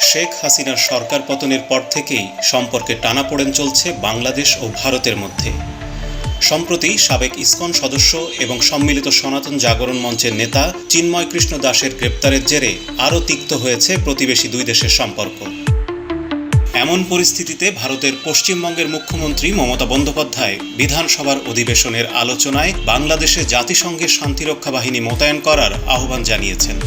শেখ হাসিনার সরকার পতনের পর থেকেই সম্পর্কে টানাপোড়েন চলছে বাংলাদেশ ও ভারতের মধ্যে। সম্প্রতি সাবেক ইসকন সদস্য এবং সম্মিলিত সনাতন জাগরণ মঞ্চের নেতা চিন্ময় কৃষ্ণ দাসের গ্রেপ্তারের জেরে আরও তিক্ত হয়েছে প্রতিবেশী দুই দেশের সম্পর্ক। এমন পরিস্থিতিতে ভারতের পশ্চিমবঙ্গের মুখ্যমন্ত্রী মমতা বন্দ্যোপাধ্যায় বিধানসভার অধিবেশনের আলোচনায় বাংলাদেশে জাতিসংঘের শান্তিরক্ষা বাহিনী মোতায়েন করার আহ্বান জানিয়েছেন।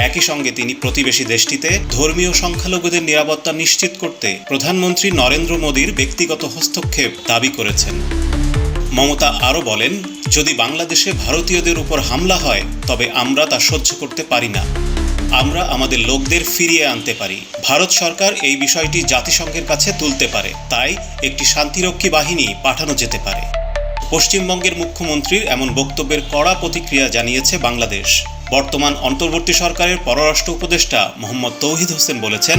একই সঙ্গে তিনি প্রতিবেশী দেশটিতে ধর্মীয় সংখ্যালঘুদের নিরাপত্তা নিশ্চিত করতে প্রধানমন্ত্রী নরেন্দ্র মোদীর ব্যক্তিগত হস্তক্ষেপ দাবি করেছেন। মমতা আরও বলেন, যদি বাংলাদেশে ভারতীয়দের উপর হামলা হয়, তবে আমরা তা সহ্য করতে পারি না। আমরা আমাদের লোকদের ফিরিয়ে আনতে পারি। ভারত সরকার এই বিষয়টি জাতিসংঘের কাছে তুলতে পারে। তাই একটি শান্তিরক্ষী বাহিনী পাঠানো যেতে পারে। পশ্চিমবঙ্গের মুখ্যমন্ত্রীর এমন বক্তব্যের কড়া প্রতিক্রিয়া জানিয়েছে বাংলাদেশ। বর্তমান অন্তর্বর্তী সরকারের পররাষ্ট্র উপদেষ্টা মোহাম্মদ তৌহিদ হোসেন বলেছেন,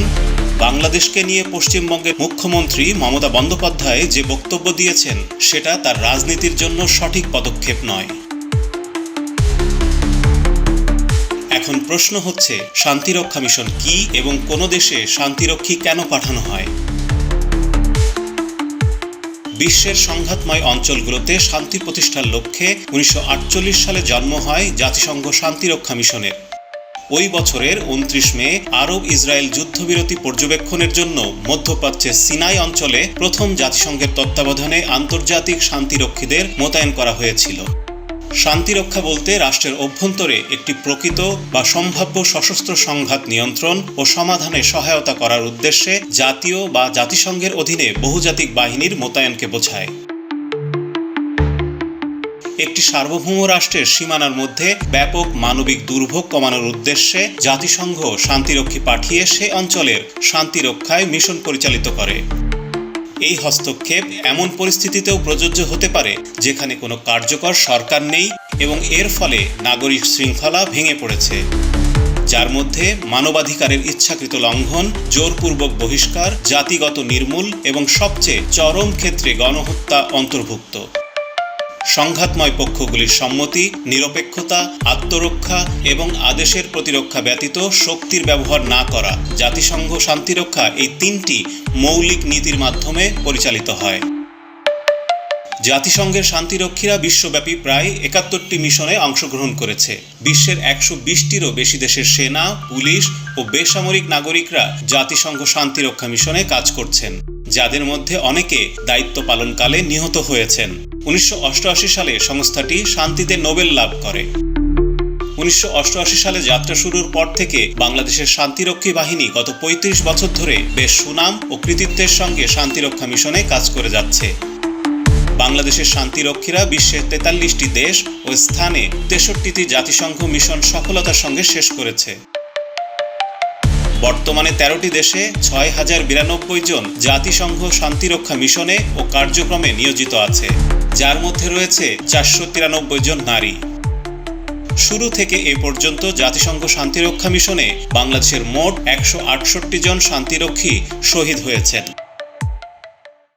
বাংলাদেশকে নিয়ে পশ্চিমবঙ্গের মুখ্যমন্ত্রী মমতা বন্দ্যোপাধ্যায় যে বক্তব্য দিয়েছেন, সেটা তার রাজনীতির জন্য সঠিক পদক্ষেপ নয়। এখন প্রশ্ন হচ্ছে, শান্তিরক্ষা মিশন কি এবং কোন দেশে শান্তিরক্ষী কেন পাঠানো হয়? বিশ্বের সংঘাতময় অঞ্চলগুলোতে শান্তি প্রতিষ্ঠার লক্ষ্যে উনিশশো আটচল্লিশ সালে জন্ম হয় জাতিসংঘ শান্তিরক্ষা মিশনের। ওই বছরের উনত্রিশ মে আরব ইসরায়েল যুদ্ধবিরতি পর্যবেক্ষণের জন্য মধ্যপ্রাচ্যের সিনাই অঞ্চলে প্রথম জাতিসংঘের তত্ত্বাবধানে আন্তর্জাতিক শান্তিরক্ষীদের মোতায়েন করা হয়েছিল। শান্তিরক্ষা বলতে রাষ্ট্রের অভ্যন্তরে একটি প্রকৃত বা সম্ভাব্য সশস্ত্র সংঘাত নিয়ন্ত্রণ ও সমাধানে সহায়তা করার উদ্দেশ্যে জাতীয় বা জাতিসংঘের অধীনে বহুজাতিক বাহিনীর মোতায়েনকে বোঝায়। একটি সার্বভৌম রাষ্ট্রের সীমানার মধ্যে ব্যাপক মানবিক দুর্ভোগ কমানোর উদ্দেশ্যে জাতিসংঘ শান্তিরক্ষী পাঠিয়ে সে অঞ্চলের শান্তি রক্ষায় মিশন পরিচালিত করে। এই হস্তক্ষেপ এমন পরিস্থিতিতেও প্রযোজ্য হতে পারে, যেখানে কোনো কার্যকর সরকার নেই এবং এর ফলে নাগরিক শৃঙ্খলা ভেঙে পড়েছে। যার মধ্যে মানবাধিকারের ইচ্ছাকৃত লঙ্ঘন, জোরপূর্বক বহিষ্কার, জাতিগত নির্মূল এবং সবচেয়ে চরম ক্ষেত্রে গণহত্যা অন্তর্ভুক্ত। সংঘাতময় পক্ষগুলির সম্মতি, নিরপেক্ষতা, আত্মরক্ষা এবং আদেশের প্রতিরক্ষা ব্যতীত শক্তির ব্যবহার না করা। জাতিসংঘ শান্তিরক্ষা এই তিনটি মৌলিক নীতির মাধ্যমে পরিচালিত হয়। জাতিসংঘের শান্তিরক্ষীরা বিশ্বব্যাপী প্রায় একাত্তরটি মিশনে অংশগ্রহণ করেছে। বিশ্বের একশো বিশটিরও বেশি দেশের সেনা, পুলিশ ও বেসামরিক নাগরিকরা জাতিসংঘ শান্তিরক্ষা মিশনে কাজ করছেন, যাদের মধ্যে অনেকে দায়িত্ব পালনকালে নিহত হয়েছেন। উনিশশো অষ্টআশি সালে সংস্থাটি শান্তিতে নোবেল লাভ করে। উনিশশো অষ্টআশি সালে যাত্রা শুরুর পর থেকে বাংলাদেশের শান্তিরক্ষী বাহিনী গত ৩৫ বছর ধরে বেশ সুনাম ও কৃতিত্বের সঙ্গে শান্তিরক্ষা মিশনে কাজ করে যাচ্ছে। বাংলাদেশের শান্তিরক্ষীরা বিশ্বের তেতাল্লিশটি দেশ ও স্থানে তেষট্টিটি জাতিসংঘ মিশন সফলতার সঙ্গে শেষ করেছে। বর্তমানে তেরোটি দেশে ছয় হাজার বিরানব্বই জন জাতিসংঘ শান্তিরক্ষা মিশনে ও কার্যক্রমে নিয়োজিত আছে। যার মধ্যে রয়েছে চারশো তিরানব্বই জন নারী। শুরু থেকে এ পর্যন্ত জাতিসংঘ শান্তিরক্ষা মিশনে বাংলাদেশের মোট একশো আটষট্টি জন শান্তিরক্ষী শহীদ হয়েছেন।